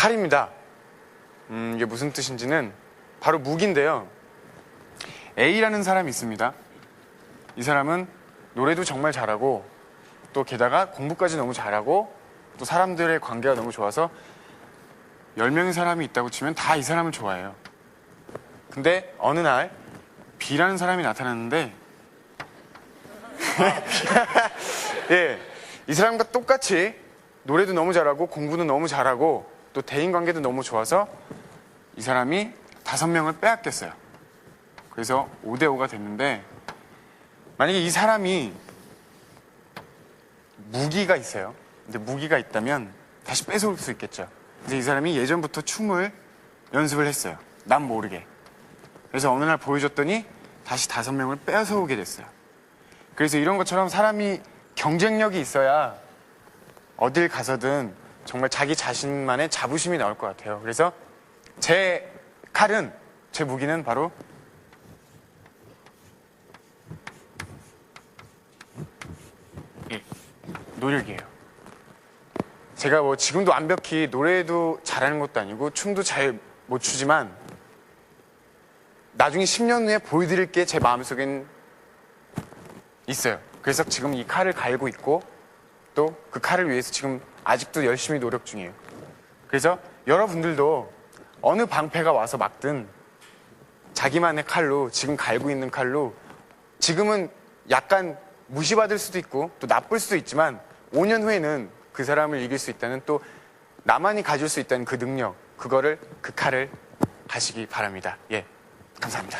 예. 칼입니다. 음, 이게 무슨 뜻인지는 바로 무기인데요. A라는 사람이 있습니다. 이 사람은 노래도 정말 잘하고 또 게다가 공부까지 너무 잘하고 또 사람들의 관계가 너무 좋아서 10명의 사람이 있다고 치면 다 이 사람을 좋아해요. 근데 어느 날 B라는 사람이 나타났는데 예, 이 사람과 똑같이 노래도 너무 잘하고 공부도 너무 잘하고 또 대인 관계도 너무 좋아서 이 사람이 다섯 명을 빼앗겼어요. 그래서 5대 5가 됐는데 만약에 이 사람이 무기가 있어요. 근데 무기가 있다면 다시 뺏어올 수 있겠죠. 근데 이 사람이 예전부터 춤을 연습을 했어요. 난 모르게. 그래서 어느 날 보여줬더니 다시 다섯 명을 뺏어오게 됐어요. 그래서 이런 것처럼 사람이 경쟁력이 있어야 어딜 가서든 정말 자기 자신만의 자부심이 나올 것 같아요. 그래서 제 칼은, 제 무기는 바로 이 노력이에요. 제가 뭐 지금도 완벽히 노래도 잘하는 것도 아니고 춤도 잘 못 추지만 나중에 10년 후에 보여드릴 게 제 마음속엔 있어요. 그래서 지금 이 칼을 갈고 있고 또 그 칼을 위해서 지금 아직도 열심히 노력 중이에요. 그래서 여러분들도 어느 방패가 와서 막든 자기만의 칼로 지금 갈고 있는 칼로 지금은 약간 무시받을 수도 있고 또 나쁠 수도 있지만 5년 후에는 그 사람을 이길 수 있다는 또 나만이 가질 수 있다는 그 능력 그거를 그 칼을 가시기 바랍니다. 예. 감사합니다.